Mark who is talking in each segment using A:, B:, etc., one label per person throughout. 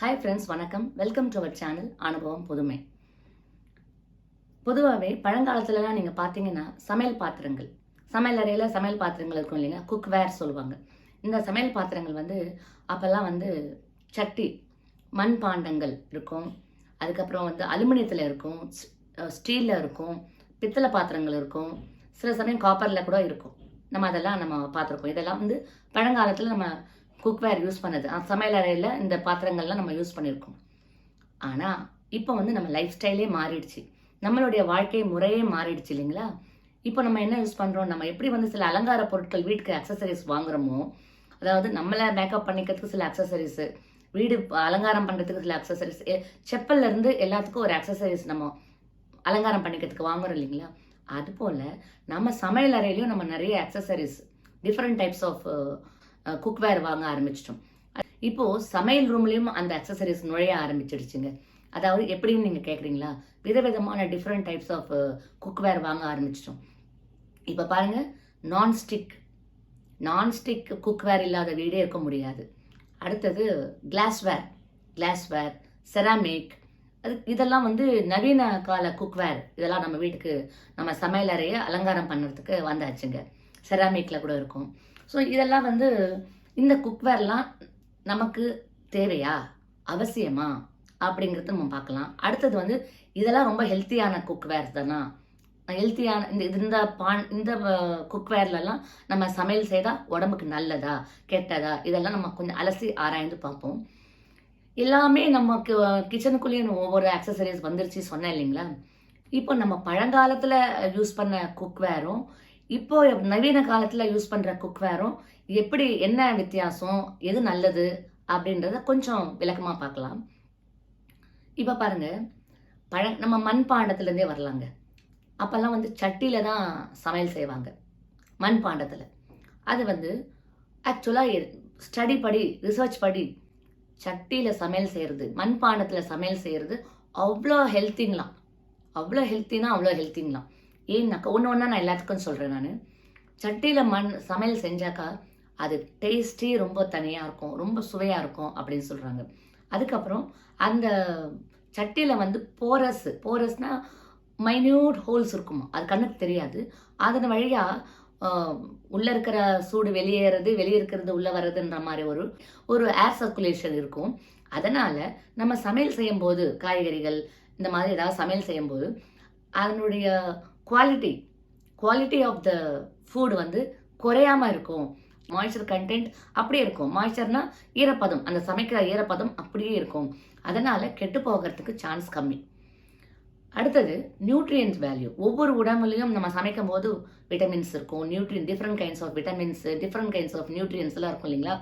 A: Hi friends வணக்கம். Welcome to our channel அனுபவம் புதுமை பொதுவாகவே பழங்காலத்துலலாம் நீங்கள் பார்த்தீங்கன்னா சமையல் பாத்திரங்கள். சமையல் அறையில் சமையல் பாத்திரங்கள் இருக்கும் இல்லைங்க குக்வேர் சொல்லுவாங்க. இந்த சமையல் பாத்திரங்கள் வந்து அப்போல்லாம் வந்து சட்டி மண் பாண்டங்கள் இருக்கும். அதுக்கப்புறம் வந்து அலுமினியத்தில் இருக்கும் ஸ்டீலில் இருக்கும் பித்தளை பாத்திரங்கள் இருக்கும். சில சமயம் காப்பரில் கூட இருக்கும். நம்ம அதெல்லாம் நம்ம பார்த்துருக்கோம் இதெல்லாம் வந்து பழங்காலத்தில் நம்ம குக்வேர் யூஸ் பண்ணது. சமையல் அறையில் இந்த பாத்திரங்கள்லாம் நம்ம யூஸ் பண்ணியிருக்கோம் ஆனால் இப்போ வந்து நம்ம லைஃப் ஸ்டைலே மாறிடுச்சு. நம்மளுடைய வாழ்க்கை முறையே மாறிடுச்சு இல்லைங்களா? இப்போ நம்ம என்ன யூஸ் பண்ணுறோம் நம்ம எப்படி வந்து சில அலங்கார பொருட்கள் வீட்டுக்கு அக்சசரிஸ் வாங்குறோமோ அதாவது நம்மளை மேக்கப் பண்ணிக்கிறதுக்கு சில அக்சசரிஸு வீடு அலங்காரம் பண்ணுறதுக்கு சில அக்சசரிஸ் செப்பல்லேருந்து எல்லாத்துக்கும் ஒரு அக்சசரிஸ் நம்ம அலங்காரம் பண்ணிக்கிறதுக்கு வாங்குறோம் இல்லைங்களா? அதுபோல் நம்ம சமையல் அறையிலையும் நம்ம நிறைய accessories different types of cookware வாங்க ஆரம்பிச்சிட்டோம். இப்போ சமையல் ரூம்லேயும் அந்த அக்சசரிஸ் நுழைய ஆரம்பிச்சிடுச்சுங்க. அதாவது எப்படின்னு நீங்கள் கேட்குறீங்களா விதவிதமான டிஃப்ரெண்ட் டைப்ஸ் ஆஃப் குக்வேர் வாங்க ஆரம்பிச்சிட்டோம். இப்போ பாருங்க நான்ஸ்டிக் நான்ஸ்டிக் குக்வேர் இல்லாத வீடே இருக்க முடியாது. அடுத்தது கிளாஸ்வேர் கிளாஸ்வேர் செராமிக் அது இதெல்லாம் வந்து நவீன கால குக்வேர் இதெல்லாம் நம்ம வீட்டுக்கு நம்ம சமையல் அறையை அலங்காரம் பண்ணுறதுக்கு வந்தாச்சுங்க. செராமிக்கில் கூட இருக்கும். ஸோ இதெல்லாம் வந்து இந்த குக்வேர்லாம் நமக்கு தேவையா? அவசியமா? அப்படிங்கிறத நம்ம பார்க்கலாம். அடுத்தது வந்து இதெல்லாம் ரொம்ப ஹெல்த்தியான குக்வேர் தானா? ஹெல்த்தியான இந்த இது- இந்த பான் இந்த குக்வேர்லலாம் நம்ம சமையல் செய்தால் உடம்புக்கு நல்லதா? கெட்டதா? இதெல்லாம் நம்ம கொஞ்சம் அலசி ஆராய்ந்து பார்ப்போம். எல்லாமே நமக்கு கிச்சனுக்குள்ளேயும் ஒவ்வொரு அக்சசரிஸ் வந்துருச்சு சொன்னேன் இல்லைங்களா? இப்போ நம்ம பழங்காலத்தில் யூஸ் பண்ண குக்வேரும் இப்போ நவீன காலத்தில் யூஸ் பண்ணுற குக்வேரும் எப்படி என்ன வித்தியாசம் எது நல்லது அப்படின்றத கொஞ்சம் விளக்கமாக பார்க்கலாம். இப்போ பாருங்க பழ நம்ம மண்பாண்டத்துலேருந்தே வரலாங்க. அப்போல்லாம் வந்து சட்டியில் தான் சமையல் செய்வாங்க மண்பாண்டத்தில் அது வந்து ஆக்சுவலாக ஸ்டடி படி ரிசர்ச் படி சட்டியில் சமையல் செய்கிறது மண்பாண்டத்தில் சமையல் செய்கிறது அவ்வளோ ஹெல்த்திங்களாம் அவ்வளோ ஹெல்த்தினா அவ்வளோ ஹெல்த்திங்களாம் ஏன்னாக்கா ஒன்று ஒன்றா நான் எல்லாத்துக்கும் சொல்கிறேன் நான். சட்டியில் மண் சமையல் செஞ்சாக்கா அது டேஸ்டி ரொம்ப தனியாக இருக்கும் ரொம்ப சுவையாக இருக்கும் அப்படின்னு சொல்கிறாங்க அதுக்கப்புறம் அந்த சட்டியில் வந்து போரஸ் போரஸ்னால் மைன்யூட் ஹோல்ஸ் இருக்குமா அது கண்ணுக்கு தெரியாது. அதன் வழியாக உள்ளே இருக்கிற சூடு வெளியேறது வெளியே இருக்கிறது உள்ளே வர்றதுன்ற மாதிரி ஒரு ஒரு ஏர் சர்க்குலேஷன் இருக்கும். அதனால் நம்ம சமையல் செய்யும்போது காய்கறிகள் இந்த மாதிரி ஏதாவது சமையல் செய்யும்போது அதனுடைய quality quality of the food வந்து குறையாமல் இருக்கும். மாய்ச்சர் கண்டென்ட் அப்படியே இருக்கும். மாய்ச்சர்னா ஈரப்பதம். அந்த சமைக்கிற ஈரப்பதம் அப்படியே இருக்கும். அதனால் கெட்டு போகிறதுக்கு சான்ஸ் கம்மி. அடுத்தது நியூட்ரியன்ஸ் வேல்யூ ஒவ்வொரு உடம்புலையும் நம்ம சமைக்கும் போது விட்டமின்ஸ் இருக்கும் nutrient different kinds of vitamins different kinds of நியூட்ரியன்ஸ்லாம் இருக்கும் இல்லைங்களா?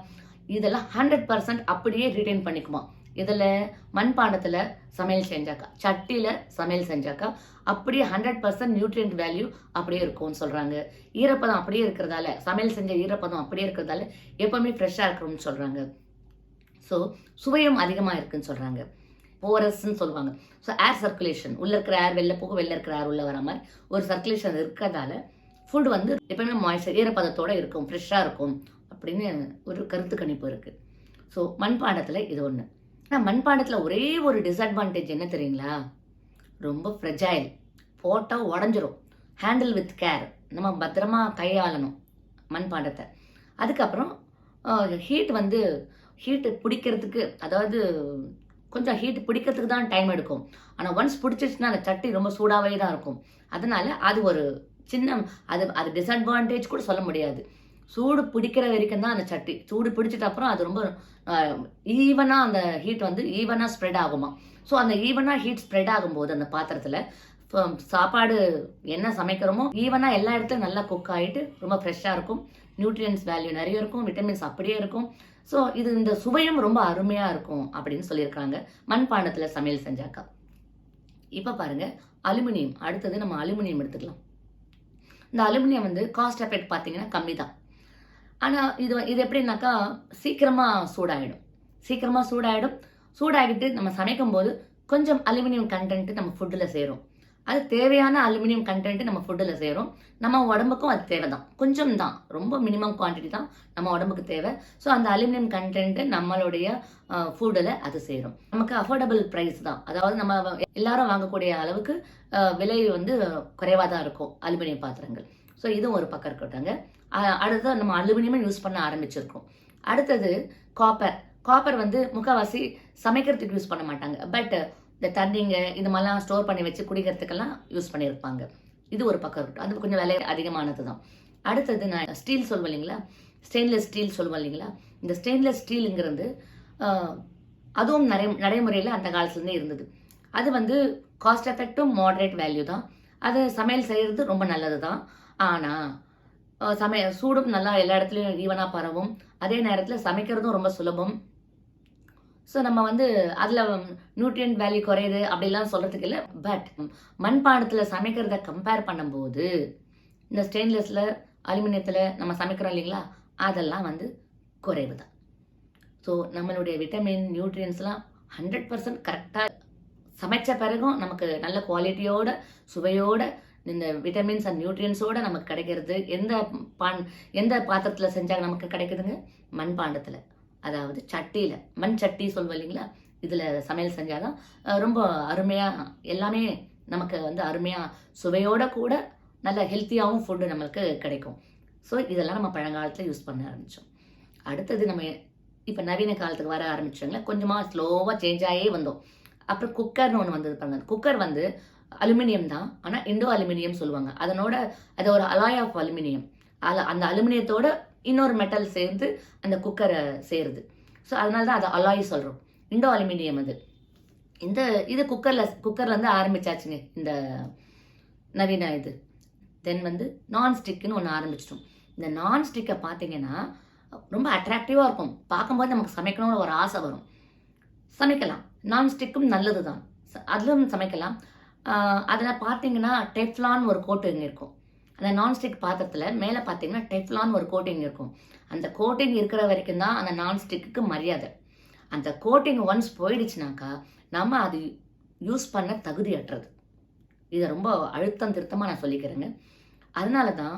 A: இதெல்லாம் ஹண்ட்ரட் பர்சன்ட் அப்படியே ரிட்டைன் பண்ணிக்குமா? இதில் மண்பாண்டத்தில் சமையல் செஞ்சாக்கா சட்டியில் சமையல் செஞ்சாக்கா அப்படியே ஹண்ட்ரட் பர்சன்ட் நியூட்ரியன்ட் வேல்யூ அப்படியே இருக்கும்னு சொல்கிறாங்க ஈரப்பதம் அப்படியே இருக்கிறதால சமையல் செஞ்ச ஈரப்பதம் அப்படியே இருக்கிறதால எப்போவுமே ஃப்ரெஷ்ஷாக இருக்கணும்னு சொல்கிறாங்க ஸோ சுவையும் அதிகமாக இருக்குன்னு சொல்கிறாங்க போரஸ்ன்னு சொல்லுவாங்க. ஸோ ஏர் சர்க்குலேஷன் உள்ளே இருக்கிற ஏர் வெளில போக வெளில இருக்கிற ஏர் உள்ளே வர மாதிரி ஒரு சர்க்குலேஷன் இருக்கிறதால ஃபுட் வந்து எப்பவுமே மாய்ச்சர் ஈரப்பதத்தோடு இருக்கும் ஃப்ரெஷ்ஷாக இருக்கும் அப்படின்னு ஒரு கருத்து கணிப்பு இருக்குது ஸோ மண்பாண்டத்தில் இது ஒன்று ஆனால் மண்பாண்டத்தில் ஒரே ஒரு டிஸ்அட்வான்டேஜ் என்ன தெரியுங்களா? ரொம்ப ஃப்ரெஜைல் போட்டால் உடஞ்சிரும். ஹேண்டில் வித் கேர் நம்ம பத்திரமா கையாளணும் மண்பாண்டத்தை. அதுக்கப்புறம் ஹீட் வந்து ஹீட்டு பிடிக்கிறதுக்கு அதாவது கொஞ்சம் ஹீட் பிடிக்கிறதுக்கு தான் டைம் எடுக்கும். ஆனால் ஒன்ஸ் பிடிச்சிருச்சுன்னா அந்த சட்டி ரொம்ப சூடாகவே தான் இருக்கும். அதனால் அது ஒரு சின்ன அது அது டிஸ்அட்வான்டேஜ் கூட சொல்ல முடியாது. சூடு பிடிக்கிற வரைக்கும் தான் அந்த சட்டி. சூடு பிடிச்சிட்ட அப்புறம் அது ரொம்ப ஈவனாக அந்த ஹீட் வந்து ஈவனாக ஸ்ப்ரெட் ஆகுமா ஸோ அந்த ஈவனாக ஹீட் ஸ்ப்ரெட் ஆகும்போது அந்த பாத்திரத்தில் சாப்பாடு என்ன சமைக்கிறோமோ ஈவனாக எல்லா இடத்துலையும் நல்லா குக் ஆகிட்டு ரொம்ப ஃப்ரெஷ்ஷாக இருக்கும். நியூட்ரியன்ஸ் வேல்யூ நிறைய இருக்கும் விட்டமின்ஸ் அப்படியே இருக்கும். ஸோ இது இந்த சுவையும் ரொம்ப அருமையாக இருக்கும் அப்படின்னு சொல்லியிருக்காங்க. மண்பாண்டத்தில் சமையல் செஞ்சாக்கா. இப்போ பாருங்கள் அலுமினியம். அடுத்தது நம்ம அலுமினியம் எடுத்துக்கலாம். இந்த அலுமினியம் வந்து காஸ்ட் எஃபெக்ட் பார்த்தீங்கன்னா கம்மி தான் ஆனால் இது இது எப்படின்னாக்கா சீக்கிரமாக சூடாகிடும் சீக்கிரமாக சூடாகிடும் சூடாகிட்டு நம்ம சமைக்கும் போது கொஞ்சம் அலுமினியம் கண்டென்ட்டு நம்ம ஃபுட்டில் சேரும். அது தேவையான அலுமினியம் கண்டென்ட்டு நம்ம ஃபுட்டில் சேரும். நம்ம உடம்புக்கும் அது தேவை தான் கொஞ்சம் தான். ரொம்ப மினிமம் குவான்டிட்டி தான் நம்ம உடம்புக்கு தேவை. ஸோ அந்த அலுமினியம் கண்டென்ட்டு நம்மளுடைய ஃபுட்டில் அது சேரும். நமக்கு அஃபோர்டபுள் ப்ரைஸ் தான். அதாவது நம்ம எல்லாரும் வாங்கக்கூடிய அளவுக்கு விலை வந்து குறைவாக தான் இருக்கும். அலுமினியம் பாத்திரங்கள். ஸோ இதுவும் ஒரு பக்கம் இருக்கட்டாங்க அடுத்தது நம்ம அலுமினியமும் யூஸ் பண்ண ஆரம்பிச்சிருக்கோம். அடுத்தது காப்பர். காப்பர் வந்து முக்கால்வாசி சமைக்கிறதுக்கு யூஸ் பண்ண மாட்டாங்க. பட் இந்த தண்ணிங்க இது மாதிரிலாம் ஸ்டோர் பண்ணி வச்சு குடிக்கிறதுக்கெல்லாம் யூஸ் பண்ணியிருப்பாங்க. இது ஒரு பக்கம் இருக்கட்டும். அது கொஞ்சம் விலை அதிகமானது தான் அடுத்தது நான் ஸ்டீல் சொல்லுவேன் இல்லைங்களா? ஸ்டெயின்லெஸ் ஸ்டீல் சொல்லுவோம் இல்லைங்களா? இந்த ஸ்டெயின்லெஸ் ஸ்டீலுங்கிறது அதுவும் நிறைய நடைமுறையில் அந்த காலத்துலேருந்தே இருந்தது. அது வந்து காஸ்ட் எஃபெக்டும் மாடரேட் வேல்யூ தான். அது சமையல் செய்கிறது ரொம்ப நல்லது தான் ஆனால் சமய சூடும் நல்லா எல்லா இடத்துலையும் ஈவனாக பரவும். அதே நேரத்தில் சமைக்கிறதும் ரொம்ப சுலபம். ஸோ நம்ம வந்து அதில் நியூட்ரியன்ட் வேல்யூ குறையுது அப்படிலாம் சொல்கிறதுக்கு இல்லை பட் மண்பானத்தில் சமைக்கிறத கம்பேர் பண்ணும்போது இந்த ஸ்டெயின்லெஸ்ஸில் அலுமினியத்தில் நம்ம சமைக்கிறோம் இல்லைங்களா அதெல்லாம் வந்து குறைவு தான் ஸோ நம்மளுடைய விட்டமின் நியூட்ரியன்ஸ்லாம் ஹண்ட்ரட் பர்சன்ட் கரெக்டாக சமைச்ச பிறகும் நமக்கு நல்ல குவாலிட்டியோட சுவையோட இந்த விட்டமின்ஸ் அண்ட் நியூட்ரியன்ஸோட நமக்கு கிடைக்கிறது. எந்த பான் எந்த பாத்திரத்தில் செஞ்சால் நமக்கு கிடைக்குதுங்க? மண்பாண்டத்தில் அதாவது சட்டியில். மண் சட்டி சொல்லுவோம் இல்லைங்களா? இதில் சமையல் செஞ்சால் தான் ரொம்ப அருமையாக எல்லாமே நமக்கு வந்து அருமையாக சுவையோட கூட நல்ல ஹெல்த்தியாகவும் ஃபுட்டு நம்மளுக்கு கிடைக்கும். ஸோ இதெல்லாம் நம்ம பழங்காலத்தில் யூஸ் பண்ண ஆரம்பித்தோம் அடுத்தது நம்ம இப்போ நவீன காலத்துக்கு வர ஆரம்பிச்சோங்களா கொஞ்சமாக ஸ்லோவாக சேஞ்ச் ஆகியே வந்தோம். அப்புறம் குக்கர்னு ஒன்று வந்தது பாருங்க. குக்கர் வந்து அலுமினியம் தான். ஆனால் இண்டோ அலுமினியம் சொல்லுவாங்க. அதனோட அது ஒரு அலாய் ஆஃப் அலுமினியம் அல அந்த அலுமினியத்தோட இன்னொரு மெட்டல் சேர்ந்து அந்த குக்கரை சேருது. ஸோ அதனால தான் அதை அலாய் சொல்கிறோம் இண்டோ அலுமினியம் அது. இந்த இது குக்கரில் குக்கர்லேருந்து ஆரம்பிச்சாச்சுங்க. இந்த நவீன இது. தென் வந்து நான்ஸ்டிக்குன்னு ஒன்று ஆரம்பிச்சிட்டோம். இந்த நான்ஸ்டிக்கை பார்த்தீங்கன்னா ரொம்ப அட்ராக்டிவாக இருக்கும். பார்க்கும்போது நமக்கு சமைக்கணும்னு ஒரு ஆசை வரும். சமைக்கலாம். நான்ஸ்டிக்கும் நல்லது தான் அதிலும் சமைக்கலாம். அதில் பார்த்தீங்கன்னா டெஃப்லான் ஒரு கோட்டிங் இருக்கும். அந்த நான்ஸ்டிக் பாத்திரத்தில் மேலே பார்த்தீங்கன்னா டெஃப்லான் ஒரு கோட்டிங் இருக்கும். அந்த கோட்டிங் இருக்கிற வரைக்கும் தான் அந்த நான்ஸ்டிக்கு மரியாதை. அந்த கோட்டிங் ஒன்ஸ் போயிடுச்சுனாக்கா நம்ம அது யூஸ் பண்ண தகுதியற்றது இதை ரொம்ப அழுத்தம் திருத்தமாக நான் சொல்லிக்கிறேங்க. அதனால தான்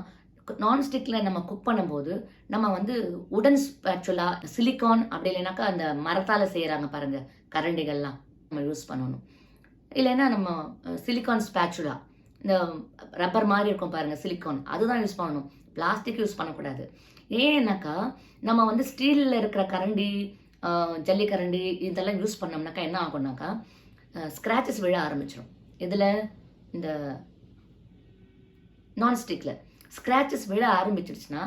A: நான்ஸ்டிக்கில் நம்ம குக் பண்ணும்போது நம்ம வந்து உடன் ஸ்பேச்சுலா சிலிக்கான் அப்படி இல்லைனாக்கா அந்த மரத்தால் செய்கிறாங்க பாருங்கள் கரண்டிகள்லாம் நம்ம யூஸ் பண்ணணும். இல்லைன்னா நம்ம சிலிக்கான் ஸ்பேச்சுலா இந்த ரப்பர் மாதிரி இருக்கும் பாருங்கள் சிலிக்கான் அதுதான் யூஸ் பண்ணணும். பிளாஸ்டிக் யூஸ் பண்ணக்கூடாது. ஏன்னாக்கா நம்ம வந்து ஸ்டீலில் இருக்கிற கரண்டி ஜல்லிக்கரண்டி இதெல்லாம் யூஸ் பண்ணோம்னாக்கா என்ன ஆகும்னாக்கா ஸ்க்ராச்சஸ் விழ ஆரம்பிச்சிடும் இதில் இந்த நான்ஸ்டிக்கில் ஸ்க்ராச்சஸ் விழ ஆரம்பிச்சிருச்சுன்னா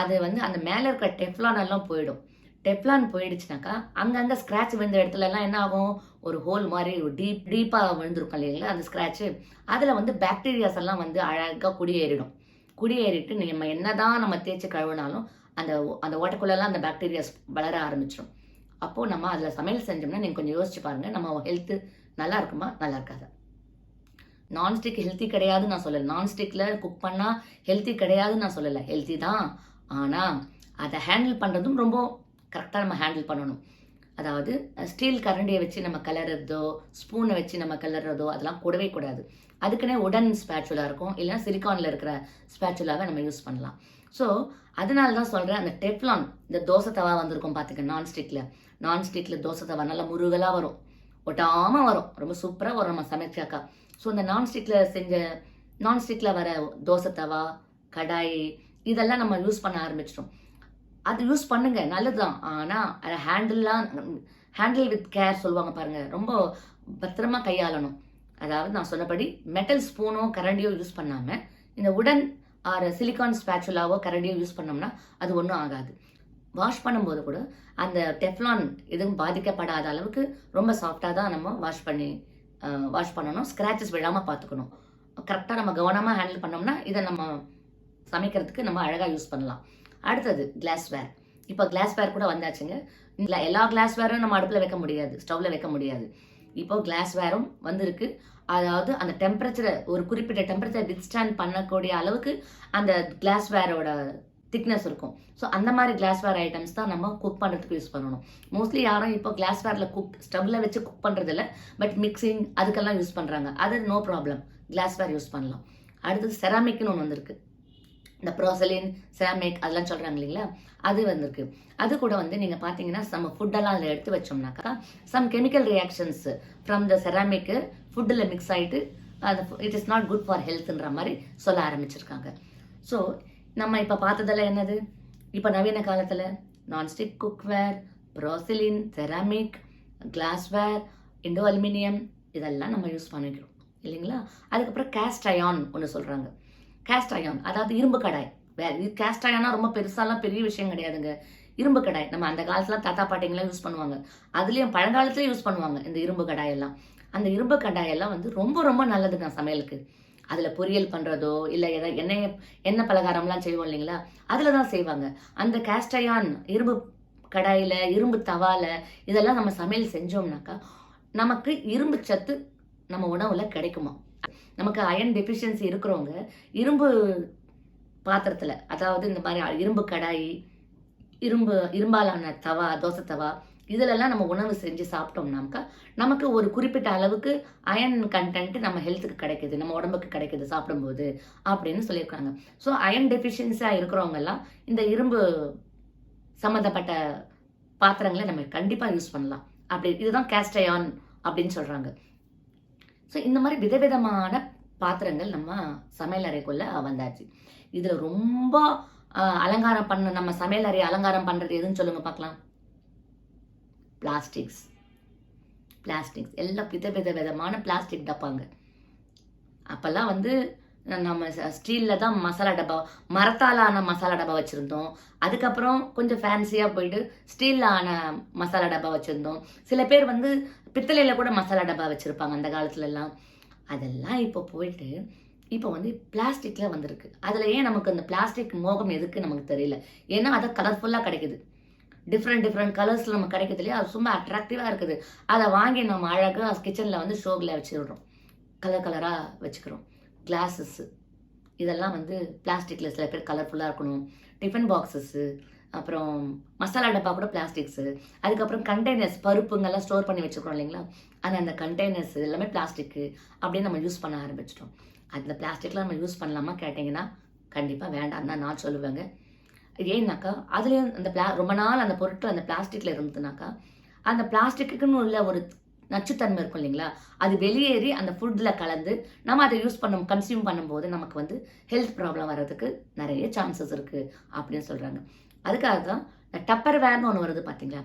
A: அது வந்து அந்த மேலே இருக்கிற டெஃப்லான் எல்லாம் போயிடும். டெஃப்லான் போயிடுச்சுனாக்கா அங்கங்கே ஸ்க்ராட்ச் விழுந்த இடத்துலலாம் என்ன ஆகும்? ஒரு ஹோல் மாதிரி ஒரு டீப் டீப்பாக விழுந்திருக்கும் இல்லைங்களா? அந்த ஸ்க்ராட்சு அதில் வந்து பாக்டீரியாஸ் எல்லாம் வந்து அழகாக குடியேறிடும். குடியேறிட்டு நம்ம என்ன தான் நம்ம தேய்ச்சி கழுவினாலும் அந்த அந்த ஓட்டக்குள்ளெல்லாம் அந்த பாக்டீரியாஸ் வளர ஆரம்பிச்சிடும். அப்போது நம்ம அதில் சமையல் செஞ்சோம்னா நீங்கள் கொஞ்சம் யோசிச்சு பாருங்கள் நம்ம ஹெல்த்து நல்லா இருக்குமா? நல்லா இருக்காது? நான்ஸ்டிக் ஹெல்த்தி கிடையாது நான் சொல்லலை. நான்ஸ்டிக்கில் குக் பண்ணால் ஹெல்த்தி கிடையாதுன்னு நான் சொல்லலை. ஹெல்த்தி தான். ஆனால் அதை ஹேண்டில் பண்ணுறதும் ரொம்ப கரெக்டாக நம்ம ஹேண்டில் பண்ணணும். அதாவது ஸ்டீல் கரண்டியை வச்சு நம்ம கலர்றதோ ஸ்பூனை வச்சு நம்ம கலர்றதோ அதெல்லாம் கூடவே கூடாது. அதுக்குன்னே உடன் ஸ்பேச்சுலா இருக்கும். இல்லைன்னா சிலிக்கானில் இருக்கிற ஸ்பேச்சுலாவை நம்ம யூஸ் பண்ணலாம். ஸோ அதனால தான் சொல்கிறேன் அந்த டெஃப்லான் இந்த தோசை தவா வந்திருக்கும் பார்த்துக்க நான்ஸ்டிக்கில் நான்ஸ்டிக்கில் தோசை தவா நல்லா முருகலாக வரும். ஒட்டாமல் வரும். ரொம்ப சூப்பராக வரும் நம்ம சமைச்சாக்கா. ஸோ இந்த நான்ஸ்டிக்கில் செஞ்ச நான்ஸ்டிக்கில் வர தோசை தவா கடாய் இதெல்லாம் நம்ம யூஸ் பண்ண ஆரம்பிச்சிட்டோம். அது யூஸ் பண்ணுங்க நல்லதுதான். ஆனால் அதை ஹேண்டில்லாம் ஹேண்டில் வித் கேர் சொல்லுவாங்க பாருங்க ரொம்ப பத்திரமா கையாளணும். அதாவது நான் சொன்னபடி மெட்டல் ஸ்பூனோ கரண்டியோ யூஸ் பண்ணாமல் இந்த உடன் ஆர் சிலிக்கான் ஸ்பேச்சுலாவோ கரண்டியோ யூஸ் பண்ணோம்னா அது ஒன்றும் ஆகாது. வாஷ் பண்ணும்போது கூட அந்த டெஃப்லான் எதுவும் பாதிக்கப்படாத அளவுக்கு ரொம்ப சாஃப்டாக தான் நம்ம வாஷ் பண்ணி வாஷ் பண்ணணும். ஸ்க்ராச்சஸ் விழாமல் பார்த்துக்கணும். கரெக்டாக நம்ம கவனமாக ஹேண்டில் பண்ணோம்னா இதை நம்ம சமைக்கிறதுக்கு நம்ம அழகாக யூஸ் பண்ணலாம். அடுத்தது கிளாஸ்வேர் இப்போ கிளாஸ்வேர் கூட வந்தாச்சுங்க. எல்லா கிளாஸ்வேரும் நம்ம அடுப்பில் வைக்க முடியாது ஸ்டவ்வில் வைக்க முடியாது. இப்போ கிளாஸ்வேரும் வந்திருக்கு. அதாவது அந்த டெம்பரேச்சரை ஒரு குறிப்பிட்ட டெம்பரேச்சர் வித்ஸ்டாண்ட் பண்ணக்கூடிய அளவுக்கு அந்த கிளாஸ்வேரோட திக்னஸ் இருக்கும். ஸோ அந்த மாதிரி கிளாஸ்வேர் ஐட்டம்ஸ் தான் நம்ம குக் பண்ணுறதுக்கு யூஸ் பண்ணணும். மோஸ்ட்லி யாரும் இப்போ கிளாஸ்வேரில் குக் ஸ்டவ்வில் வச்சு குக் பண்ணுறதில்ல பட் மிக்சிங் அதுக்கெல்லாம் யூஸ் பண்ணுறாங்க அது நோ ப்ராப்ளம் கிளாஸ்வேர் யூஸ் பண்ணலாம். அடுத்தது செராமிக்னு ஒன்று வந்திருக்கு. இந்த ப்ரோசலின் செராமிக் அதெல்லாம் சொல்கிறாங்க இல்லைங்களா? அது வந்திருக்கு. அது கூட வந்து நீங்கள் பார்த்தீங்கன்னா நம்ம ஃபுட்டெல்லாம் அதில் எடுத்து வச்சோம்னாக்கா some chemical reactions from the ceramic ஃபுட்டில் மிக்ஸ் ஆகிட்டு அது it is not good for ஹெல்த்ன்ற மாதிரி சொல்ல ஆரம்பிச்சிருக்காங்க. ஸோ நம்ம இப்போ பார்த்ததெல்லாம் என்னது? இப்போ நவீன காலத்தில் nonstick cookware porcelain ceramic glassware Indo aluminium இதெல்லாம் நம்ம யூஸ் பண்ணிக்கிறோம். இல்லைங்களா? அதுக்கப்புறம் கேஸ்ட் அயான் ஒன்று சொல்கிறாங்க கேஸ்ட் அயன் அதாவது இரும்பு கடாய். வேற இது கேஸ்ட் அயனா ரொம்ப பெருசாலாம் பெரிய விஷயம் கிடையாதுங்க. இரும்பு கடாய். நம்ம அந்த காலத்துல தாத்தா பாட்டிங்கெல்லாம் யூஸ் பண்ணுவாங்க. அதுலேயும் பழங்காலத்துலேயும் யூஸ் பண்ணுவாங்க இந்த இரும்பு கடாயெல்லாம். அந்த இரும்பு கடாயெல்லாம் வந்து ரொம்ப ரொம்ப நல்லதுங்க சமையலுக்கு. அதில் பொரியல் பண்ணுறதோ இல்லை எதை எண்ணெய் எண்ணெய் பலகாரம்லாம் செய்வோம் இல்லைங்களா? அதில் தான் செய்வாங்க. அந்த கேஸ்டயான் இரும்பு கடாயில் இரும்பு தவால இதெல்லாம் நம்ம சமையல் செஞ்சோம்னாக்கா நமக்கு இரும்பு சத்து நம்ம உணவில் கிடைக்குமா நமக்கு அயன் டெஃபிஷியன்சி இருக்கிறவங்க இரும்பு பாத்திரத்தில் அதாவது இந்த மாதிரி இரும்பு கடாய் இரும்பு இரும்பாலான தவா தோசை தவா இதிலெல்லாம் நம்ம உணவு செஞ்சு சாப்பிட்டோம்னாக்கா நமக்கு ஒரு குறிப்பிட்ட அளவுக்கு அயன் கண்டென்ட் நம்ம ஹெல்த்துக்கு கிடைக்குது நம்ம உடம்புக்கு கிடைக்குது சாப்பிடும்போது அப்படின்னு சொல்லியிருக்காங்க. ஸோ அயன் டெஃபிஷியன்சியாக இருக்கிறவங்கெல்லாம் இந்த இரும்பு சம்மந்தப்பட்ட பாத்திரங்களை நம்ம கண்டிப்பாக யூஸ் பண்ணலாம். அப்படி இதுதான் கேஸ்டயான் அப்படின்னு சொல்கிறாங்க ஸோ இந்த மாதிரி விதவிதமான பாத்திரங்கள் நம்ம சமையல் அறைக்குள்ளே வந்தாச்சு. இதில் ரொம்ப அலங்காரம் பண்ண நம்ம சமையல் அறை அலங்காரம் பண்ணுறது எதுன்னு சொல்லுங்க பார்க்கலாம். பிளாஸ்டிக்ஸ் பிளாஸ்டிக்ஸ் எல்லாம் வித வித விதமான பிளாஸ்டிக் டப்பாங்க. அப்போல்லாம் வந்து நம்ம ஸ்டீலில் தான் மசாலா டப்பா மரத்தால் ஆன மசாலா டப்பா வச்சுருந்தோம். அதுக்கப்புறம் கொஞ்சம் ஃபேன்சியாக போயிட்டு ஸ்டீலில் ஆன மசாலா டப்பா வச்சுருந்தோம். சில பேர் வந்து பித்தளையில் கூட மசாலா டப்பா வச்சுருப்பாங்க அந்த காலத்துலலாம். அதெல்லாம் இப்போ போயிட்டு இப்போ வந்து பிளாஸ்டிக்கில் வந்திருக்கு. அதில் ஏன் நமக்கு அந்த பிளாஸ்டிக் மோகம் எதுக்கு நமக்கு தெரியல? ஏன்னா அதை கலர்ஃபுல்லாக கிடைக்குது. டிஃப்ரெண்ட் டிஃப்ரெண்ட் கலர்ஸில் நம்ம கிடைக்கிறது இல்லையா? அது சும்மா அட்ராக்டிவாக இருக்குது. அதை வாங்கி நம்ம அழகாக கிச்சனில் வந்து ஷோகில் வச்சுடுறோம். கலர் கலராக வச்சுக்கிறோம். கிளாஸஸ்ஸு இதெல்லாம் வந்து பிளாஸ்டிக்கில் சில பேர் கலர்ஃபுல்லாக இருக்கணும். டிஃபன் பாக்ஸஸ்ஸு அப்புறம் மசாலா டப்பா கூட பிளாஸ்டிக்ஸு அதுக்கப்புறம் கண்டெய்னர்ஸ் பருப்புங்கெல்லாம் ஸ்டோர் பண்ணி வச்சுக்கிறோம் இல்லைங்களா? அந்த அந்த கண்டெய்னர்ஸ் எல்லாமே பிளாஸ்டிக்கு அப்படின்னு நம்ம யூஸ் பண்ண ஆரம்பிச்சிட்டோம். அந்த பிளாஸ்டிக்லாம் நம்ம யூஸ் பண்ணலாமா கேட்டிங்கன்னா கண்டிப்பாக வேண்டாம் தான் நான் சொல்லுவேங்க. ஏன்னாக்கா அதுலேயும் அந்த பிளா ரொம்ப நாள் அந்த பொருட்கள் அந்த பிளாஸ்டிக்கில் இருந்ததுனாக்கா அந்த பிளாஸ்டிக்குன்னு உள்ள ஒரு நச்சுத்தன்மை இருக்கும் இல்லைங்களா? அது வெளியேறி அந்த ஃபுட்டில் கலந்து நம்ம அதை யூஸ் பண்ணும் கன்சியூம் பண்ணும்போது நமக்கு வந்து ஹெல்த் ப்ராப்ளம் வர்றதுக்கு நிறைய சான்சஸ் இருக்குது அப்படின்னு சொல்கிறாங்க அதுக்காக தான் இந்த டப்பர் வேர்னு ஒன்று வருது பார்த்தீங்களா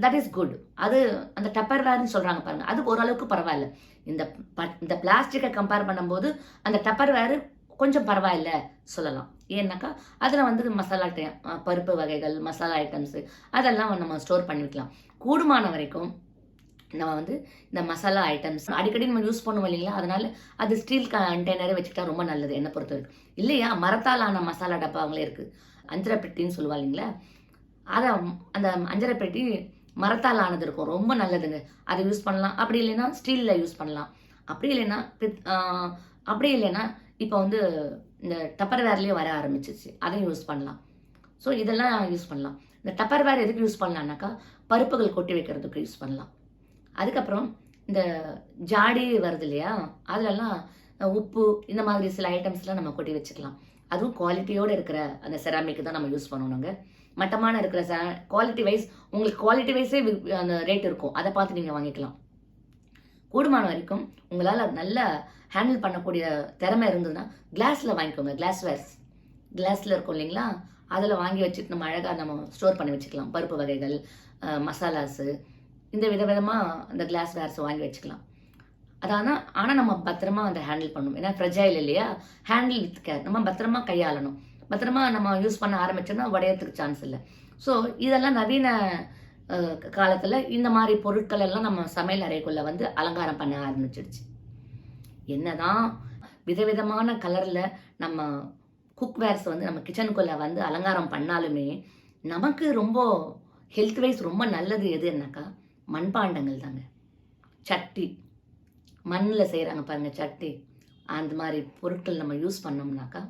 A: தட் இஸ் குட் அது அந்த டப்பர் வேர்னு சொல்கிறாங்க பாருங்கள் அது ஓரளவுக்கு பரவாயில்ல. இந்த ப- இந்த பிளாஸ்டிக்கை கம்பேர் பண்ணும்போது அந்த டப்பர் வேறு கொஞ்சம் பரவாயில்ல சொல்லலாம். ஏன்னாக்கா அதில் வந்து மசாலா பருப்பு வகைகள் மசாலா ஐட்டம்ஸு அதெல்லாம் நம்ம ஸ்டோர் பண்ணி வைக்கலாம் கூடுமான வரைக்கும் நம்ம வந்து இந்த மசாலா ஐட்டம்ஸ் அடிக்கடி நம்ம யூஸ் பண்ணுவோம் இல்லைங்களா? அதனால அது ஸ்டீல் கண்டெய்னரே வச்சுக்கிட்டா ரொம்ப நல்லது என்னை பொறுத்த வரைக்கும். இல்லையா? மரத்தால் ஆன மசாலா டப்பாங்களே இருக்குது அஞ்சரை பெட்டின்னு சொல்லுவா இல்லைங்களா? அதை அந்த அஞ்சரை பெட்டி மரத்தால் ஆனது இருக்கும். ரொம்ப நல்லதுங்க. அதை யூஸ் பண்ணலாம். அப்படி இல்லைன்னா ஸ்டீலில் யூஸ் பண்ணலாம். அப்படி இல்லைன்னா அப்படி இல்லைன்னா இப்போ வந்து இந்த டப்பர் வேர்லேயே வர ஆரம்பிச்சிச்சு அதையும் யூஸ் பண்ணலாம். ஸோ இதெல்லாம் யூஸ் பண்ணலாம். இந்த டப்பர் வேர் எதுக்கு யூஸ் பண்ணலான்னாக்கா பருப்புகள் கொட்டி வைக்கிறதுக்கு யூஸ் பண்ணலாம். அதுக்கப்புறம் இந்த ஜாடி வருது இல்லையா? அதுலலாம் உப்பு இந்த மாதிரி சில ஐட்டம்ஸ்லாம் நம்ம கொட்டி வச்சுக்கலாம். அதுவும் குவாலிட்டியோடு இருக்கிற அந்த செராமிக் தான் நம்ம யூஸ் பண்ணணுங்க. மட்டமான இருக்கிற குவாலிட்டி வைஸ் உங்களுக்கு குவாலிட்டி வைஸே அந்த ரேட் இருக்கும். அதை பார்த்து நீங்கள் வாங்கிக்கலாம். கூடுமான வரைக்கும் உங்களால் நல்ல ஹேண்டில் பண்ணக்கூடிய திறமை இருந்ததுன்னா கிளாஸில் வாங்கிக்கோங்க. கிளாஸ் வேர்ஸ் கிளாஸில் இருக்கும் இல்லைங்களா? அதில் வாங்கி வச்சுட்டு நம்ம அழகாக நம்ம ஸ்டோர் பண்ணி வச்சுக்கலாம். பருப்பு வகைகள் மசாலாஸு இந்த விதவிதமாக அந்த கிளாஸ் வேர்ஸ் வாங்கி வச்சுக்கலாம். அதானா ஆனால் நம்ம பத்திரமா அந்த ஹேண்டில் பண்ணணும். ஏன்னா ஃப்ரெஜைல் இல்லையா? ஹேண்டில் வித் கேர் நம்ம பத்திரமா கையாளணும். பத்திரமா நம்ம யூஸ் பண்ண ஆரம்பிச்சோம்னா உடையறதுக்கு சான்ஸ் இல்லை. ஸோ இதெல்லாம் நவீன காலத்தில் இந்த மாதிரி பொருட்கள் எல்லாம் நம்ம சமையல் அறைக்குள்ளே வந்து அலங்காரம் பண்ண ஆரம்பிச்சிடுச்சு. என்னதான் விதவிதமான கலரில் நம்ம குக்வேர்ஸ் வந்து நம்ம கிச்சனுக்குள்ளே வந்து அலங்காரம் பண்ணாலுமே நமக்கு ரொம்ப ஹெல்த் வைஸ் ரொம்ப நல்லது எதுன்னாக்கா மண்பாண்டங்கள் தாங்க. சட்டி. மண்ணில் செய்கிறாங்க பாருங்க சட்டி. அந்த மாதிரி பொருட்கள் நம்ம யூஸ் பண்ணோம்னாக்கா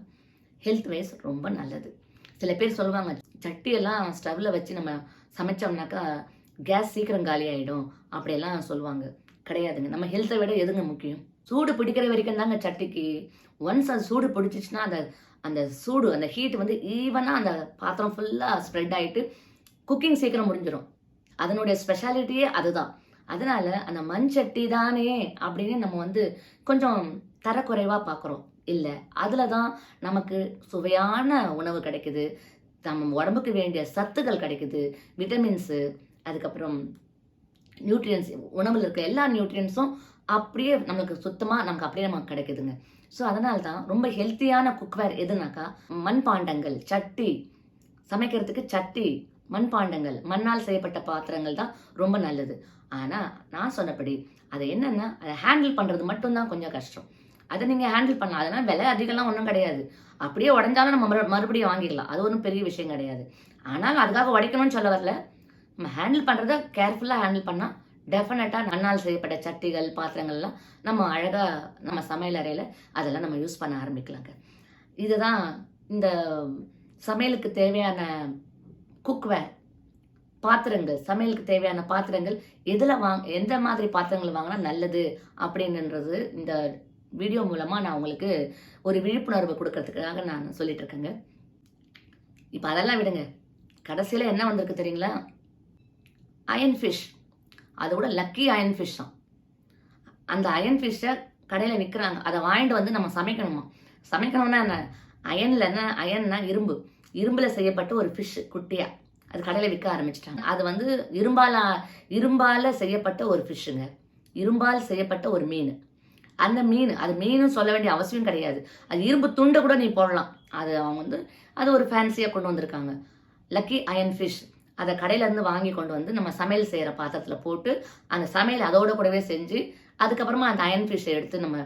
A: ஹெல்த் வைஸ் ரொம்ப நல்லது. சில பேர் சொல்லுவாங்க சட்டியெல்லாம் ஸ்டவ்வில் வச்சு நம்ம சமைச்சோம்னாக்கா கேஸ் சீக்கிரம் காலி ஆகிடும் அப்படியெல்லாம் சொல்லுவாங்க. கிடையாதுங்க. நம்ம ஹெல்த்தை விட எதுங்க முக்கியம்? சூடு பிடிக்கிற வரைக்கும் தாங்க சட்டிக்கு. ஒன்ஸ் அது சூடு பிடிச்சிச்சுன்னா அந்த அந்த சூடு அந்த ஹீட் வந்து ஈவனாக அந்த பாத்திரம் ஃபுல்லாக ஸ்ப்ரெட் ஆகிட்டு குக்கிங் சீக்கிரம் முடிஞ்சிடும் அதனுடைய ஸ்பெஷாலிட்டியே அதுதான். அதனால அந்த மண் சட்டி தானே அப்படின்னு நம்ம வந்து கொஞ்சம் தரக்குறைவாக பார்க்குறோம். இல்லை அதில் தான் நமக்கு சுவையான உணவு கிடைக்குது. நம்ம உடம்புக்கு வேண்டிய சத்துக்கள் கிடைக்குது. விட்டமின்ஸு அதுக்கப்புறம் நியூட்ரியன்ஸ் உணவில் இருக்க எல்லா நியூட்ரியன்ஸும் அப்படியே நம்மளுக்கு சுத்தமாக நமக்கு அப்படியே நமக்கு கிடைக்குதுங்க. ஸோ அதனால தான் ரொம்ப ஹெல்த்தியான குக்வேர் எதுனாக்கா மண்பாண்டங்கள் சட்டி சமைக்கிறதுக்கு சட்டி மண்பாண்டங்கள் மண்ணால் செய்யப்பட்ட பாத்திரங்கள் தான் ரொம்ப நல்லது. ஆனால் நான் சொன்னபடி அது என்னென்னா அதை ஹேண்டில் பண்ணுறது மட்டும்தான் கொஞ்சம் கஷ்டம். அதை நீங்கள் ஹேண்டில் பண்ணலாம். அதனால் விலை அதிகம்லாம் ஒன்றும் கிடையாது. அப்படியே உடஞ்சாலும் நம்ம மறு- மறுபடியும் வாங்கிடலாம். அது ஒன்றும் பெரிய விஷயம் கிடையாது. ஆனால் அதுக்காக உடைக்கணும்னு சொல்ல வரல. நம்ம ஹேண்டில் பண்ணுறத கேர்ஃபுல்லாக ஹேண்டில் பண்ணால் டெஃபினட்டாக நன்னால் செய்யப்பட்ட சட்டிகள் பாத்திரங்கள்லாம் நம்ம அழகாக நம்ம சமையல் அறையில் அதெல்லாம் நம்ம யூஸ் பண்ண ஆரம்பிக்கலாங்க. இதுதான் இந்த சமையலுக்கு தேவையான குக்வேர் பாத்திரங்கள் சமையலுக்கு தேவையான பாத்திரங்கள் எதில் வாங் எந்த மாதிரி பாத்திரங்கள் வாங்கினா நல்லது அப்படின்றது இந்த வீடியோ மூலமாக நான் உங்களுக்கு ஒரு விழிப்புணர்வு கொடுக்கறதுக்காக நான் சொல்லிட்டு இருக்கேங்க இப்போ அதெல்லாம் விடுங்க. கடைசியில் என்ன வந்திருக்கு தெரியுங்களா? அயன் ஃபிஷ் அதோட லக்கி அயன் ஃபிஷ் தான். அந்த அயன் ஃபிஷ்ஷை கடையில் விற்கிறாங்க அதை வாங்கிட்டு வந்து நம்ம சமைக்கணுமா? சமைக்கணும்னா என்ன? அயனில் என்ன அயன்னா இரும்பு. இரும்பில் செய்யப்பட்ட ஒரு ஃபிஷ் குட்டியா. அது கடையில் விற்க ஆரம்பிச்சிட்டாங்க. அது வந்து இரும்பால இரும்பால செய்யப்பட்ட ஒரு ஃபிஷ்ஷுங்க இரும்பால் செய்யப்பட்ட ஒரு மீன். அந்த மீன் அது மீனும் சொல்ல வேண்டிய அவசியம் கிடையாது. அது இரும்பு துண்டை கூட நீ போடலாம். அது அவங்க வந்து அது ஒரு ஃபேன்சியாக கொண்டு வந்திருக்காங்க. லக்கி அயன் ஃபிஷ் அதை கடையிலேருந்து வாங்கி கொண்டு வந்து நம்ம சமையல் செய்கிற பாத்திரத்தில் போட்டு அந்த சமையல் அதோட கூடவே செஞ்சு அதுக்கப்புறமா அந்த அயன் ஃபிஷ்ஷை எடுத்து நம்ம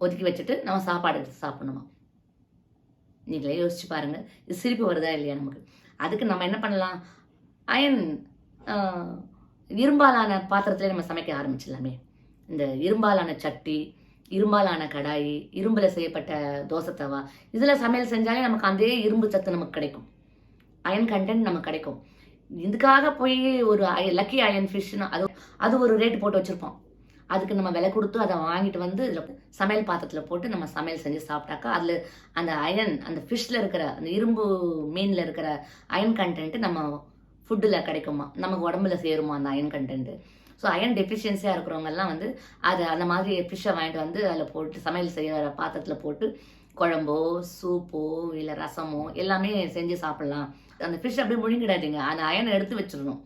A: ஒதுக்கி வச்சுட்டு நம்ம சாப்பாடு எடுத்து சாப்பிடணுமா? நீங்களே யோசிச்சு பாருங்க. இது சிரிப்பு வருதா இல்லையா நமக்கு? அதுக்கு நம்ம என்ன பண்ணலாம்? அயன் இரும்பாலான பாத்திரத்திலே நம்ம சமைக்க ஆரம்பிச்சிடலாமே. இந்த இரும்பாலான சட்டி இரும்பாலான கடாய் இரும்பில் செய்யப்பட்ட தோசை தவா இதில் சமையல் செஞ்சாலே நமக்கு அதே இரும்பு சத்து நமக்கு கிடைக்கும். அயன் கண்டென்ட் நமக்கு கிடைக்கும். இதுக்காக போய் ஒரு லக்கி அயன் ஃபிஷ்னு அது அது ஒரு ரேட் போட்டு வச்சுருப்போம். அதுக்கு நம்ம விலை கொடுத்து அதை வாங்கிட்டு வந்து இதில் சமையல் பாத்திரத்தில் போட்டு நம்ம சமையல் செஞ்சு சாப்பிட்டாக்கா அதில் அந்த அயன் அந்த ஃபிஷ்ஷில் இருக்கிற அந்த இரும்பு மீனில் இருக்கிற அயன் கண்டென்ட்டு நம்ம ஃபுட்டில் கிடைக்குமா? நமக்கு உடம்புல சேருமா அந்த அயன் கண்டென்ட்டு ஸோ அயன் டெஃபிஷியன்சியாக இருக்கிறவங்கெல்லாம் வந்து அதை அந்த மாதிரி ஃபிஷ்ஷை வாங்கிட்டு வந்து அதில் போட்டு சமையல் செய்கிற பாத்திரத்தில் போட்டு குழம்போ சூப்போ இல்லை ரசமோ எல்லாமே செஞ்சு சாப்பிட்லாம். அந்த ஃபிஷ் அப்படியே முழுங்கிடாதீங்க. அந்த அயனை எடுத்து வச்சிடணும்.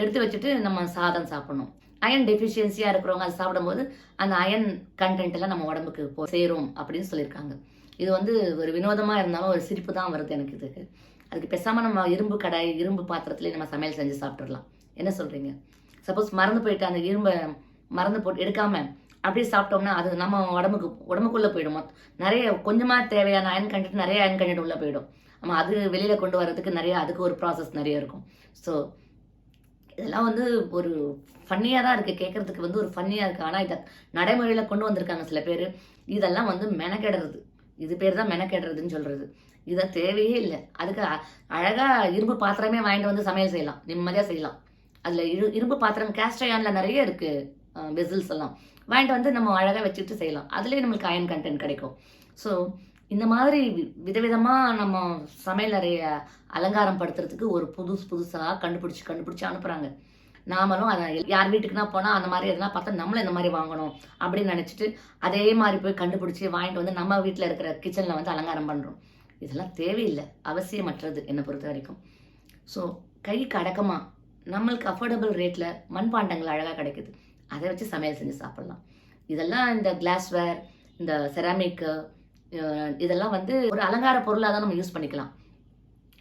A: எடுத்து வச்சுட்டு நம்ம சாதம் சாப்பிடணும். அயன் டெஃபிஷியன்சியாக இருக்கிறவங்க அது சாப்பிடும்போது அந்த அயன் கண்டென்ட் எல்லாம் நம்ம உடம்புக்கு போ சேரும் அப்படின்னு சொல்லியிருக்காங்க. இது வந்து ஒரு வினோதமாக இருந்தாலும் ஒரு சிரிப்பு தான் வருது எனக்கு இதுக்கு அதுக்கு பேசாமல் நம்ம இரும்பு கடாய் இரும்பு பாத்திரத்துலேயே நம்ம சமையல் செஞ்சு சாப்பிட்றலாம் என்ன சொல்கிறீங்க சப்போஸ் மறந்து போயிட்டு அந்த இரும்பை மறந்து போட்டு எடுக்காமல் அப்படியே சாப்பிட்டோம்னா அது நம்ம உடம்புக்கு உடம்புக்குள்ளே போயிடும்? மொத்த- நிறைய கொஞ்சமாக தேவையான அயன் கண்டென்ட் நிறைய அயன் கண்டென்ட் உள்ளே போயிடும். நம்ம அது வெளியில் கொண்டு வரதுக்கு நிறைய அதுக்கு ஒரு ப்ராசஸ் நிறைய இருக்கும். ஸோ இதெல்லாம் வந்து ஒரு ஃபன்னியாக தான் இருக்குது கேட்குறதுக்கு வந்து ஒரு ஃபன்னியாக இருக்குது ஆனால் இதை நடைமுறையில் கொண்டு வந்திருக்காங்க சில பேர். இதெல்லாம் வந்து மெனக்கெடுறது. இது பேர் தான் மெனக்கெடுறதுன்னு சொல்கிறது இதை தேவையே இல்லை. அதுக்கு அ- இரும்பு பாத்திரமே வாங்கிட்டு வந்து சமையல் செய்யலாம். நிம்மதியாக செய்யலாம். அதில் இரு இரும்பு பாத்திரம் கேஸ்ட்ரயானில் நிறைய இருக்குது வெசில்ஸ் எல்லாம். வாங்கிட்டு வந்து நம்ம அழகாக வச்சுட்டு செய்யலாம். அதுலேயே நம்மளுக்கு அயன் கண்டென்ட் கிடைக்கும். ஸோ இந்த மாதிரி வி- விதவிதமாக நம்ம சமையல் அறைய அலங்காரம் படுத்துறதுக்கு ஒரு புதுசு புதுசாக கண்டுபிடிச்சி கண்டுபிடிச்சி அனுப்புகிறாங்க நாமளும் அதை யார் வீட்டுக்குனா போனால் அந்த மாதிரி எதனா பார்த்தா நம்மளும் இந்த மாதிரி வாங்கணும் அப்படின்னு நினச்சிட்டு அதே மாதிரி போய் கண்டுபிடிச்சி வாங்கிட்டு வந்து நம்ம வீட்டில் இருக்கிற கிச்சனில் வந்து அலங்காரம் பண்ணுறோம் இதெல்லாம் தேவையில்லை அவசியமற்றது என்னை பொறுத்த வரைக்கும். ஸோ கைக்கு அடக்கமாக நம்மளுக்கு அஃபோர்டபுள் ரேட்டில் மண்பாண்டங்கள் அழகாக கிடைக்குது. அதை வச்சு சமையல் செஞ்சு சாப்பிட்லாம். இதெல்லாம் இந்த கிளாஸ்வேர் இந்த செராமிக்கு இதெல்லாம் வந்து ஒரு அலங்கார பொருளாக தான் நம்ம யூஸ் பண்ணிக்கலாம்.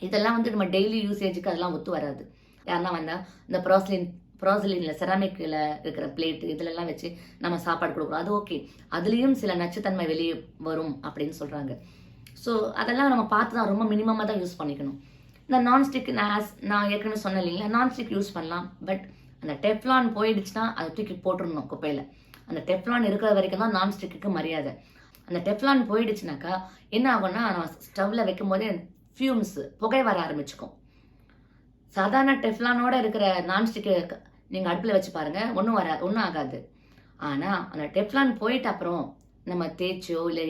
A: இதெல்லாம் வந்து நம்ம டெய்லி யூசேஜுக்கு அதெல்லாம் ஒத்து வராது. யாருன்னா வந்தால் இந்த ப்ராஸ்லின் ப்ராசிலினில் செராமிக்கில் இருக்கிற பிளேட்டு இதிலெல்லாம் வச்சு நம்ம சாப்பாடு கொடுக்குறோம். அது ஓகே அதுலேயும் சில நச்சுத்தன்மை வெளியே வரும் அப்படின்னு சொல்கிறாங்க ஸோ அதெல்லாம் நம்ம பார்த்து தான் ரொம்ப மினிமமாக தான் யூஸ் பண்ணிக்கணும். இந்த நான்ஸ்டிக் நான் நான் ஏற்கனவே சொன்னேன் இல்லைங்களா? நான்ஸ்டிக் யூஸ் பண்ணலாம். பட் அந்த டெஃப்லான் போயிடுச்சுன்னா அதை தூக்கி போட்டுடணும் குப்பையில். அந்த டெஃப்லான் இருக்கிற வரைக்கும் தான் நான்ஸ்டிக்கு மரியாதை. அந்த டெஃப்லான் போயிடுச்சுனாக்கா என்ன ஆகும்னா நம்ம ஸ்டவ்வில் வைக்கும் போதே ஃபியூம்ஸ் புகை வர ஆரம்பிச்சுக்கும். சாதாரண டெஃப்லானோட இருக்கிற நான்ஸ்டிக்கு நீங்கள் அடுப்பில் வச்சு பாருங்க ஒன்றும் வர ஒன்றும் ஆகாது. ஆனால் அந்த டெஃப்லான் போயிட்டு அப்புறம் நம்ம தேய்ச்சோ இல்லை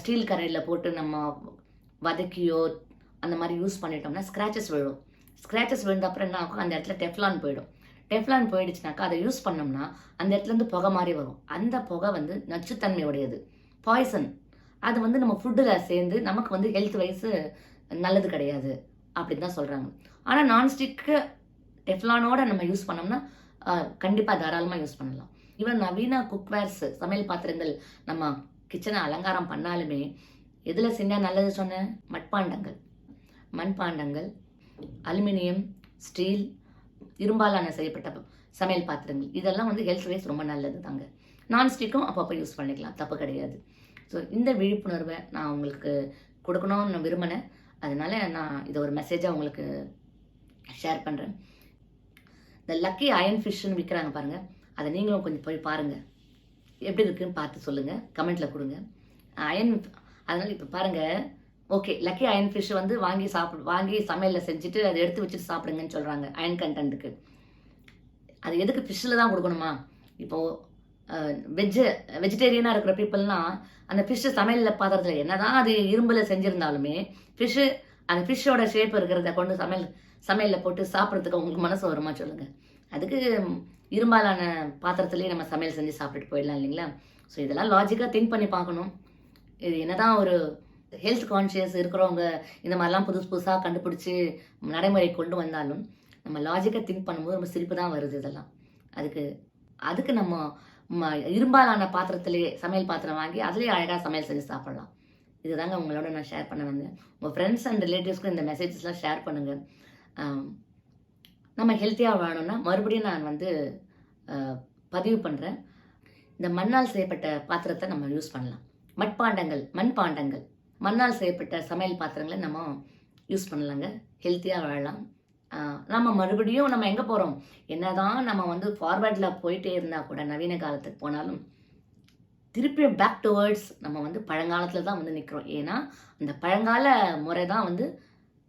A: ஸ்டீல் கரையில் போட்டு நம்ம வதக்கியோ அந்த மாதிரி யூஸ் பண்ணிட்டோம்னா ஸ்க்ராச்சஸ் விழும். ஸ்க்ராச்சஸ் விழுந்த அப்புறம் என்ன ஆகும்? அந்த இடத்துல டெஃப்லான் போயிடும். டெஃப்லான் போயிடுச்சுனாக்கா அதை யூஸ் பண்ணோம்னா அந்த இடத்துலேருந்து புகை மாதிரி வரும். அந்த புகை வந்து நச்சுத்தன்மையுடையது. பாய்சன் அது வந்து நம்ம ஃபுட்டில் சேர்ந்து நமக்கு வந்து ஹெல்த் வைஸ் நல்லது கிடையாது அப்படின்னு தான் சொல்கிறாங்க ஆனால் நான்ஸ்டிக்கு டெஃப்லானோட நம்ம யூஸ் பண்ணோம்னா கண்டிப்பாக தாராளமாக யூஸ் பண்ணலாம். ஈவன் நவீன குக்வேர்ஸ் சமையல் பாத்திரங்கள் நம்ம கிச்சனை அலங்காரம் பண்ணாலுமே எதில் செஞ்சால் நல்லது சொன்னேன் மட்பாண்டங்கள். மண்பாண்டங்கள் அலுமினியம் ஸ்டீல் இரும்பாலான செய்யப்பட்ட சமையல் பாத்திரங்கள். இதெல்லாம் வந்து ஹெல்த் வைஸ் ரொம்ப நல்லது தாங்க நான்ஸ்டிக்கும் அப்பப்போ யூஸ் பண்ணிக்கலாம். தப்பு கிடையாது. ஸோ இந்த விழிப்புணர்வை நான் உங்களுக்கு கொடுக்கணும்னு நான் விரும்பினேன் அதனால் நான் இதை ஒரு மெசேஜாக உங்களுக்கு ஷேர் பண்ணுறேன் இந்த லக்கி அயன் ஃபிஷ்ஷுன்னு விற்கிறாங்க பாருங்கள் அதை நீங்களும் கொஞ்சம் போய் பாருங்கள் எப்படி இருக்குன்னு பார்த்து சொல்லுங்கள் கமெண்ட்டில் கொடுங்க. அயன் அதனால் இப்போ பாருங்கள் ஓகே லக்கி அயன் ஃபிஷ் வந்து வாங்கி சாப்பிடு வாங்கி சமையலில் செஞ்சுட்டு அதை எடுத்து வச்சுட்டு சாப்பிடுங்கன்னு சொல்கிறாங்க அயன் கண்டென்ட்டுக்கு அது எதுக்கு ஃபிஷ்ஷில் தான் கொடுக்கணுமா? இப்போது வெஜ்ஜு வெஜிடேரியனாக இருக்கிற பீப்புளெலாம் அந்த ஃபிஷ்ஷு சமையலில் பாத்திரத்தில் என்ன தான் அது இரும்பில் செஞ்சுருந்தாலுமே ஃபிஷ்ஷு அந்த ஃபிஷ்ஷோட ஷேப் இருக்கிறத கொண்டு சமையல் சமையலில் போட்டு சாப்பிட்றதுக்கு உங்களுக்கு மனசு வருமா சொல்லுங்கள் அதுக்கு இரும்பாலான பாத்திரத்துலேயே நம்ம சமையல் செஞ்சு சாப்பிட்டுட்டு போயிடலாம் இல்லைங்களா? ஸோ இதெல்லாம் லாஜிக்காக திங்க் பண்ணி பார்க்கணும். இது என்னதான் ஒரு ஹெல்த் கான்ஷியஸ் இருக்கிறவங்க இந்த மாதிரிலாம் புதுசு புதுசாக கண்டுபிடிச்சி நடைமுறை கொண்டு வந்தாலும் நம்ம லாஜிக்காக திங்க் பண்ணும்போது ரொம்ப சிரிப்பு தான் வருது இதெல்லாம். அதுக்கு அதுக்கு நம்ம இரும்பாலான பாத்திரத்திலேயே சமையல் பாத்திரம் வாங்கி அதுலேயே அழகாக சமையல் செஞ்சு சாப்பிட்லாம். இதுதாங்க உங்களோட நான் ஷேர் பண்ண வந்தேன். உங்கள் ஃப்ரெண்ட்ஸ் அண்ட் ரிலேட்டிவ்ஸ்க்கும் இந்த மெசேஜஸ்லாம் ஷேர் பண்ணுங்கள் நம்ம ஹெல்த்தியாக வாழணும்னா மறுபடியும் நான் வந்து பதிவு பண்ணுறேன் இந்த மண்ணால் செய்யப்பட்ட பாத்திரத்தை நம்ம யூஸ் பண்ணலாம். மட்பாண்டங்கள் மண்பாண்டங்கள். மண்ணால் செய்யப்பட்ட சமையல் பாத்திரங்களை நம்ம யூஸ் பண்ணலாங்க. ஹெல்த்தியாக வாழலாம். நம்ம மறுபடியும் நம்ம எங்கே போகிறோம் என்னதான் நம்ம வந்து ஃபார்வேர்டில் போயிட்டே இருந்தால் கூட நவீன காலத்துக்கு போனாலும் திருப்பி பேக் டுவர்ட்ஸ் நம்ம வந்து பழங்காலத்தில் தான் வந்து நிற்கிறோம் ஏன்னா அந்த பழங்கால முறை தான் வந்து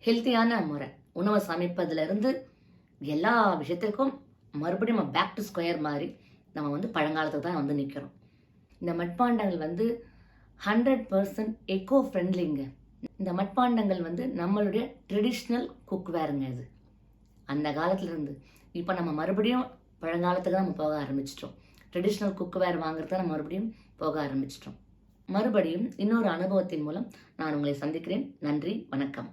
A: ஹெல்த்தியான முறை. உணவை சமைப்பதுலேருந்து எல்லா விஷயத்திற்கும் மறுபடியும் நம்ம பேக் டு ஸ்கொயர் மாதிரி நம்ம வந்து பழங்காலத்துக்கு தான் வந்து நிற்கிறோம் இந்த மட்பாண்டங்கள் வந்து ஹண்ட்ரட் பர்சன்ட் எக்கோ ஃப்ரெண்ட்லிங்க இந்த மட்பாண்டங்கள் வந்து நம்மளுடைய ட்ரெடிஷ்னல் குக்வேருங்க இது. அந்த காலத்துலேருந்து. இப்போ நம்ம மறுபடியும் பழங்காலத்துக்கு நம்ம போக ஆரம்பிச்சிட்டோம். ட்ரெடிஷ்னல் குக்வேர் வாங்குறத நம்ம மறுபடியும் போக ஆரம்பிச்சிட்டோம். மறுபடியும் இன்னொரு அனுபவத்தின் மூலம் நான் உங்களை சந்திக்கிறேன். நன்றி வணக்கம்.